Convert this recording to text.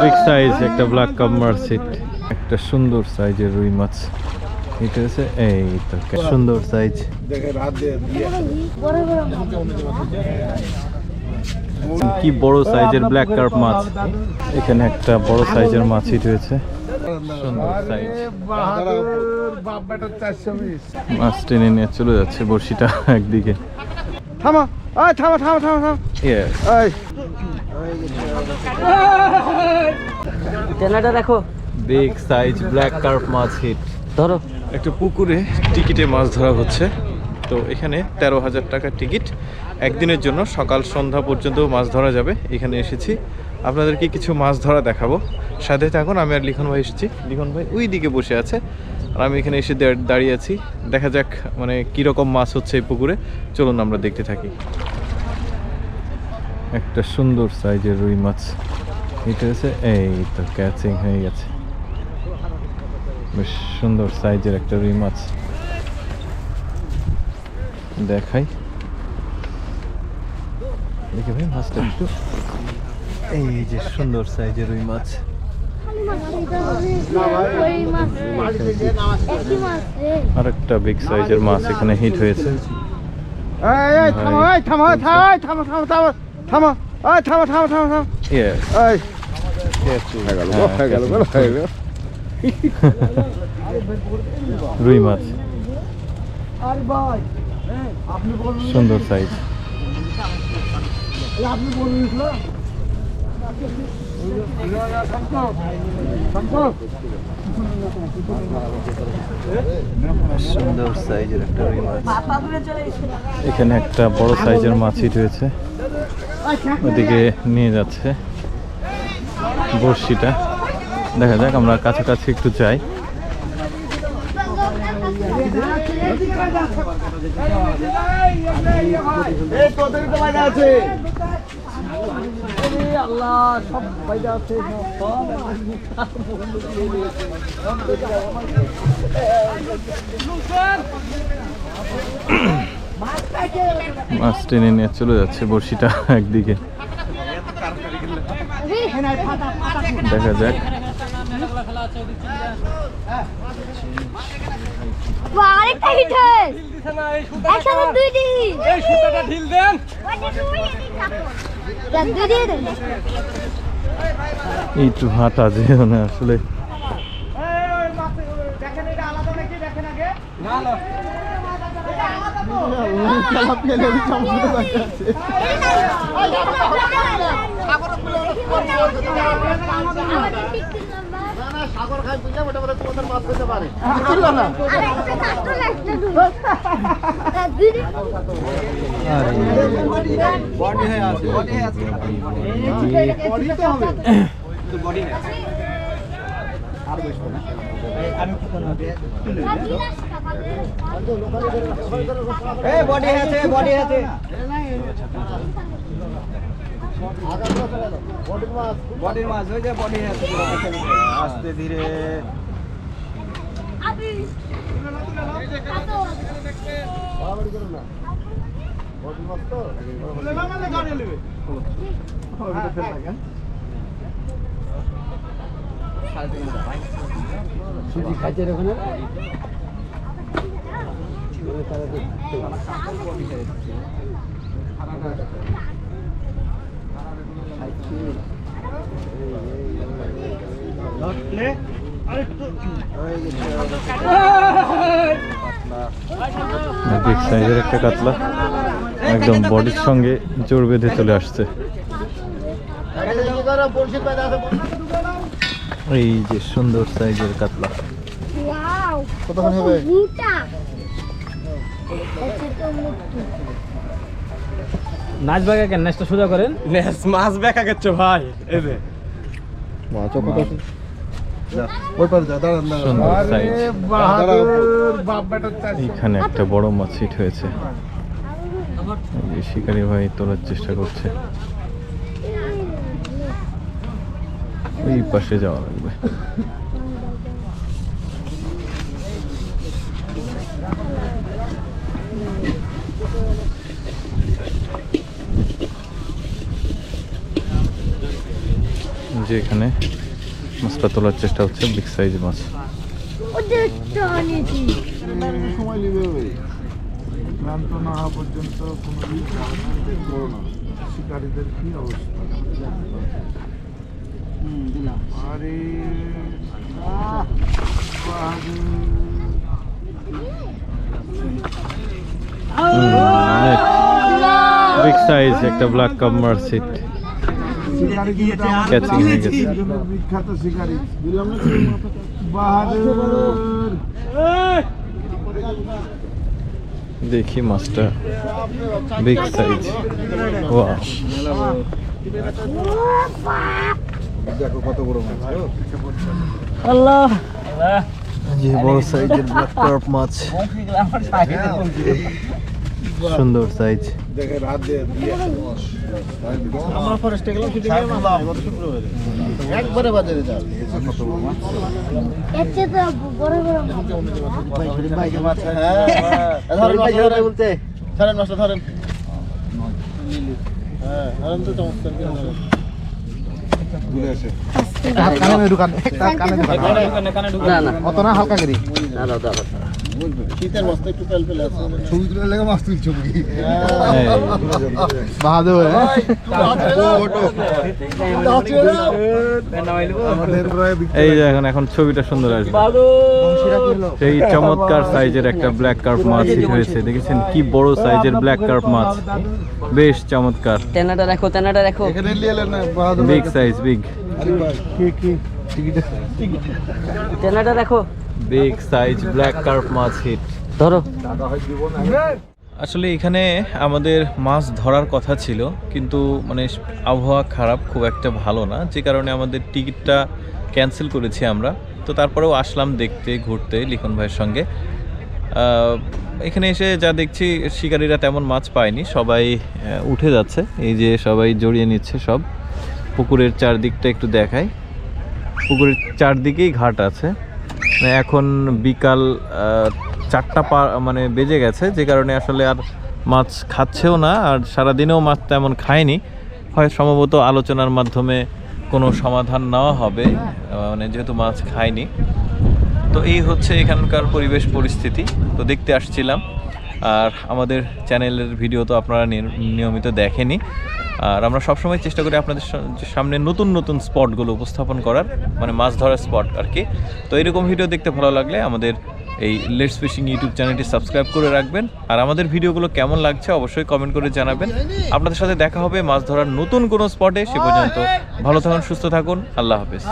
Big size একটা black কামার সিট একটা সুন্দর সাইজের রুই মাছ। এটা হচ্ছে এই তো সুন্দর সাইজ কি বড় সাইজের ব্ল্যাক কার্প মাছ? এখানে একটা বড় সাইজের মাছ হিট হয়েছে সুন্দর সাইজ মাছ টেনে নিয়ে চলে যাচ্ছে বড়শিটা একদিকে। থামো। থামো থামো থামো থামো। টেনাটা দেখো। বিগ সাইজ ব্ল্যাক কার্প মাছ হিট ধরো। একটা পুকুরে টিকিটে মাছ ধরা হচ্ছে। তো এখানে তেরো হাজার টাকার টিকিট। একদিনের জন্য সকাল সন্ধ্যা পর্যন্ত মাছ ধরা যাবে। এখানে এসেছি। আপনাদেরকে কিছু মাছ ধরা দেখাবো। সাথে থাকুন আমি আর লিখন ভাই এসেছি। লিখন ভাই ওই দিকে বসে আছে। আর আমি এখানে এসে দাঁড়- দাঁড়িয়ে আছি। দেখা যাক মানে কীরকম মাছ হচ্ছে এই পুকুরে। চলুন আমরা দেখতে থাকি। একটা সুন্দর সাইজের রুই মাছ। এটা হচ্ছে এই তো ক্যাচিং হয়ে গেছে। বেশ সুন্দর সাইজের একটা রুই মাছ। দেখাই। দেখে ভাই মাছটা একটু। এই যে সুন্দর সাইজের রুই মাছ। আর একটা বিগ সাইজের মাছ এখানে হিট হয়েছে। থামো থামো থামো থামো থামো। থামো। ওই থামো থামো থামো থামো. এই। হয়ে গেল হয়ে গেল হয়ে গেল। রুই মাছ সুন্দর সাইজ সুন্দর সাইজের একটা রুই মাছ। এখানে একটা বড় সাইজের মাছ হিট হয়েছে ওদিকে নিয়ে যাচ্ছে বড়শিটা। দেখা যাক আমরা কাছাকাছি একটু যাই। মাছ টেনে নিয়ে চলে যাচ্ছে বড়শিটা একদিকে। দেখা যাক। হিট হয় একটু হাতা যে মানে আসলে। সাগর খাই বুঝলে মোটামুটি তোমাদের মাছ পেতে পারে না আর একটা কাস্টল একটা দুই দিন বডিতে হবে এই বডি আছে বডি আছে বডির মাছ বডির মাছ ওই যে বডি আছে। আস্তে ধীরে। বাড়াবাড়ি করো না বডির মাছ তো সুজি খাইছে ওখানে একটা কাতলা একদম বডির সঙ্গে জোর বেঁধে চলে আসছে। এই যে সুন্দর সাইজের কাতলা। ওয়াও কতক্ষণ হবে? মোটা। এটা তো মোটা নাচ বাগা কেন? নাচটা সোজা করেন। মাছ বেকা গেছে ভাই এই যে। মাছ কত এখানে একটা বড় মাছ হিট হয়েছে শিকারি ভাই তোলার চেষ্টা করছে। এই পাশে যাওয়া লাগবে। যে এখানে মাছটা তোলার চেষ্টা হচ্ছে বিগ সাইজ মাছ। পর্যন্ত কোনো শিকারীদের কি অবস্থা? আরে আহ, বিগ সাইজ একটা ব্ল্যাক কাপ মার্সিট শিকারী কিন্তু আমাদের Catching হয়ে গেছে। এই জন্য বিখ্যাত শিকারী বুঝলাম না বাহাদুর দেখি মাছটা বিগ সাইজ ওয়া দেখো কত বড় মাছ আল্লাহ। যে বড় সাইজের ব্ল্যাক কার্প মাছ। সুন্দর সাইজ দেখে রাত দিয়ে দিয়ে আমরা ফরেস্টে গেলাম শুটিং এর গত শুক্রবারে একবারে বাজারে যাও কত বড় মাছ এর তো বড় বড় মাছ। হ্যাঁ ধরেন মাছটা ধরেন। বলতে ধরেন মাছটা ধরেন। হ্যাঁ ধরেন তো চমৎকার করে ধরেন ঘুরে আসে কানে ঢুকান কানে ঢুকান। না না। অত না হালকা করি। না না দাও শীতের মাছটা একটু পেল পেলে আছে। ছবি তুলে লেগে মাছ তুলছো কি বাহাদুর। এই যে এখন এখন ছবিটা সুন্দর আসবে সেই চমৎকার সাইজের একটা ব্ল্যাক কার্প মাছ হয়েছে দেখেছেন? কি বড় সাইজের ব্ল্যাক কার্প মাছ? বেশ চমৎকার। তেনাটা রাখো তেনাটা রাখো এখানে নিয়ে এলেন না বিগ সাইজ বিগ কি কি? টিকিট তেনাটা রাখো বিগ সাইজ ব্ল্যাক কার্প মাছ হিট ধরো। আসলে এখানে আমাদের মাছ ধরার কথা ছিল কিন্তু মানে আবহাওয়া খারাপ খুব একটা ভালো না। যে কারণে আমাদের টিকিটটা ক্যান্সেল করেছি আমরা। তো তারপরেও আসলাম দেখতে, ঘুরতে লিখন ভাইয়ের সঙ্গে। এখানে এসে যা দেখছি, শিকারীরা তেমন মাছ পায়নি, সবাই উঠে যাচ্ছে। এই যে সবাই জড়িয়ে নিচ্ছে সব। পুকুরের চারদিকটা একটু দেখায় পুকুরের চারদিকেই ঘাট আছে। এখন বিকাল চারটা পা মানে বেজে গেছে, যে কারণে আসলে আর মাছ খাচ্ছেও না, আর সারাদিনেও মাছ তেমন খায়নি। হয় সম্ভবত আলোচনার মাধ্যমে কোনো সমাধান নেওয়া হবে মানে যেহেতু মাছ খায়নি তো এই হচ্ছে এখানকার পরিবেশ পরিস্থিতি, তো দেখতে আসছিলাম। আর আমাদের চ্যানেলের ভিডিও তো আপনারা নির- নিয়মিত দেখেনি আর আমরা সবসময় চেষ্টা করি আপনাদের সামনে নতুন নতুন স্পটগুলো উপস্থাপন করার মানে মাছ ধরার স্পট আর কি। তো এরকম ভিডিও দেখতে ভালো লাগলে আমাদের এই লেটস ফিশিং ইউটিউব চ্যানেলটি সাবস্ক্রাইব করে রাখবেন। আর আমাদের ভিডিওগুলো কেমন লাগছে অবশ্যই কমেন্ট করে জানাবেন। আপনাদের সাথে দেখা হবে মাছ ধরার নতুন কোনো স্পটে সে পর্যন্ত ভালো থাকুন, সুস্থ থাকুন। আল্লাহ হাফেজ।